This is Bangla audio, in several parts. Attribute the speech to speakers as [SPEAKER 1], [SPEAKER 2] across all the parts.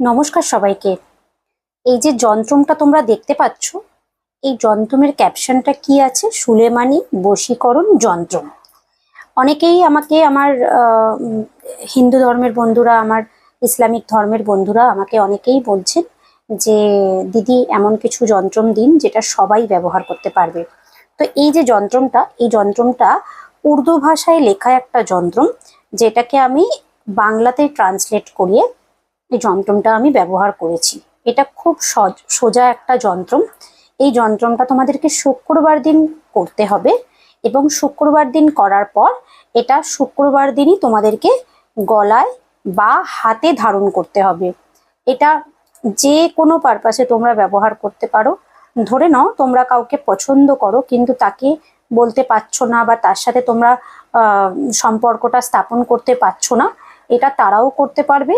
[SPEAKER 1] নমস্কার সবাইকে। এই যে যন্ত্রমটা তোমরা দেখতে পাচ্ছ, এই যন্ত্রমের ক্যাপশনটা কি আছে? সুলেমানি বশীকরণ যন্ত্র অনেকেই আমাকে আমার হিন্দু ধর্মের বন্ধুরা, আমার ইসলামিক ধর্মের বন্ধুরা আমাকে অনেকেই বলছেন যে, দিদি, এমন কিছু যন্ত্রম দিন যেটা সবাই ব্যবহার করতে পারবে। তো এই যে যন্ত্রমটা, এই যন্ত্রমটা উর্দু ভাষায় লেখা একটা যন্ত্রম, যেটাকে আমি বাংলাতে ট্রান্সলেট করিয়ে এই যন্ত্রমটা আমি ব্যবহার করেছি। এটা খুব সজ- সোজা একটা যন্ত্র এই যন্ত্রমটা তোমাদেরকে শুক্রবার দিন করতে হবে এবং শুক্রবার দিন করার পর এটা শুক্রবার দিনই তোমাদেরকে গলায় বা হাতে ধারণ করতে হবে। এটা যে কোনো পারপাসে তোমরা ব্যবহার করতে পারো। ধরে নাও তোমরা কাউকে পছন্দ করো কিন্তু তাকে বলতে পারছ না বা তার সাথে তোমরা সম্পর্কটা স্থাপন করতে পারছ না, এটা তারাও করতে পারবে।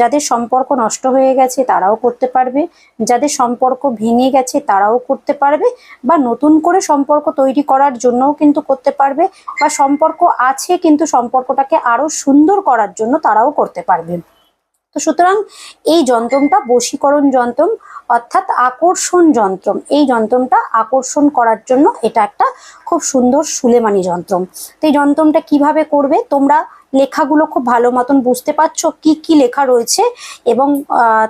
[SPEAKER 1] যাদের সম্পর্ক নষ্ট হয়ে গেছে তারাও করতে পারবে। যাদের সম্পর্ক ভেঙে গেছে তারাও করতে পারবে বা নতুন করে সম্পর্ক তৈরি করার জন্যও কিন্তু করতে পারবে বা সম্পর্ক আছে কিন্তু সম্পর্কটাকে আরও সুন্দর করার জন্য তারাও করতে পারবে। তো সুতরাং এই যন্ত্রমটা বশীকরণ যন্ত্রম অর্থাৎ আকর্ষণ যন্ত্র এই যন্ত্রমটা আকর্ষণ করার জন্য এটা একটা খুব সুন্দর সুলেমানি যন্ত্র তো এই যন্ত্রমটা কীভাবে করবে? তোমরা লেখাগুলো খুব ভালো মতন বুঝতে পারছ কি কি লেখা রয়েছে এবং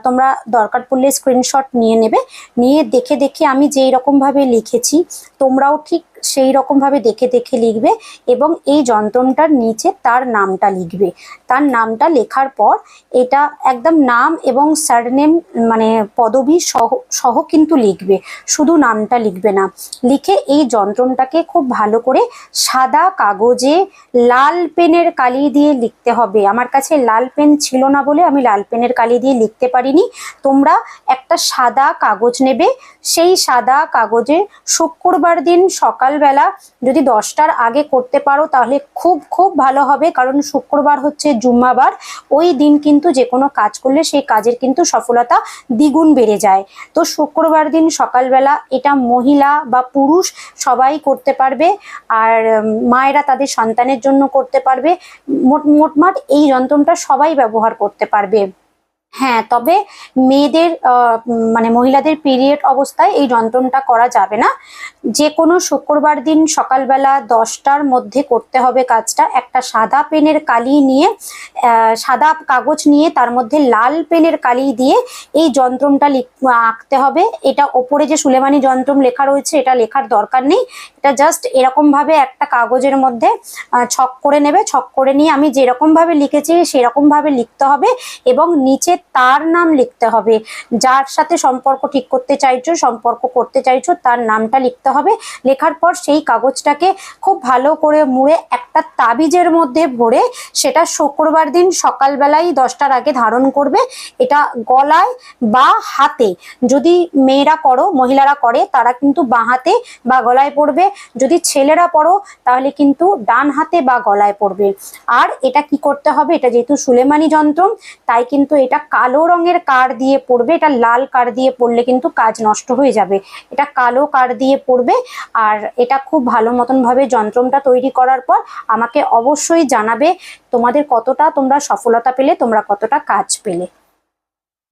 [SPEAKER 1] তোমরা দরকার পড়লে স্ক্রিনশট নিয়ে নেবে। নিয়ে দেখে দেখে আমি যেই রকমভাবে লিখেছি, তোমরাও ঠিক সেই রকম ভাবে দেখে দেখে লিখবে এবং এই যন্ত্রমটার নিচে তার নামটা লিখবে। তার নামটা লেখার পর এটা একদম নাম এবং সারনেম মানে পদবী সহ সহ কিন্তু লিখবে। শুধু নামটা লিখবে না। লিখে এই যন্ত্রমটাকে খুব ভালো করে সাদা কাগজে লাল পেনের কালি দিয়ে লিখতে হবে। আমার কাছে লাল পেন ছিল না বলে আমি লাল পেনের কালি দিয়ে লিখতে পারিনি। তোমরা একটা সাদা কাগজ নেবে। সেই সাদা কাগজে শুক্রবার দিন সকালবেলা যদি দশটার আগে করতে পারো, তাহলে খুব খুব ভালো হবে। কারণ শুক্রবার হচ্ছে জুম্মাবার। ওই দিন কিন্তু যে কোনো কাজ করলে সেই কাজের কিন্তু সফলতা দ্বিগুণ বেড়ে যায়। তো শুক্রবার দিন সকালবেলা এটা মহিলা বা পুরুষ সবাই করতে পারবে। আর মায়েরা তাদের সন্তানের জন্য করতে পারবে। মোট, মোটমাট এই যন্ত্রটা সবাই ব্যবহার করতে পারবে। হ্যাঁ তবে মেয়েদের মানে মহিলাদের পিরিয়ড অবস্থায় এই যন্ত্রণটা করা যাবে না। যে কোনো শুক্রবার দিন সকালবেলা দশটার মধ্যে করতে হবে কাজটা। একটা সাদা পেনের কালি নিয়ে সাদা কাগজ নিয়ে, তার মধ্যে লাল পেনের কালি দিয়ে এই যন্ত্রমটা লিখ- আঁকতে হবে। এটা ওপরে যে সুলেমানি যন্ত্রম লেখা রয়েছে, এটা লেখার দরকার নেই। এটা জাস্ট এরকমভাবে একটা কাগজের মধ্যে ছক করে নেবে। ছক করে নিয়ে আমি যেরকমভাবে লিখেছি, সেরকমভাবে লিখতে হবে। এবং নিচে তার নাম লিখতে হবে। যার সাথে সম্পর্ক ঠিক করতে চাইছো, সম্পর্ক করতে চাইছো, তার নামটা লিখতে হবে। লেখার পর সেই কাগজটাকে খুব ভালো করে মুড়ে একটা তাবিজের মধ্যে ভরে সেটা শুক্রবার দিন সকালবেলায় দশটার আগে ধারণ করবে। এটা গলায় বা হাতে। যদি মেয়েরা করো মহিলারা করে, তারা কিন্তু বাঁ হাতে বা গলায় পড়বে। যদি ছেলেরা পড়ো, তাহলে কিন্তু ডান হাতে বা গলায় পড়বে। আর এটা কি করতে হবে? এটা যেহেতু সুলেমানি যন্ত্র, তাই কিন্তু এটা কালো রঙের কার দিয়ে পড়বে, এটা লাল কার দিয়ে পড়লে কিন্তু কাজ নষ্ট হয়ে যাবে। এটা কালো কার দিয়ে পড়বে আর এটা খুব ভালো মতনভাবে যন্ত্রমটা তৈরি করার পর আমাকে অবশ্যই জানাবে তোমাদের কতটা তোমরা সফলতা পেলে, তোমরা কতটা কাজ পেলে।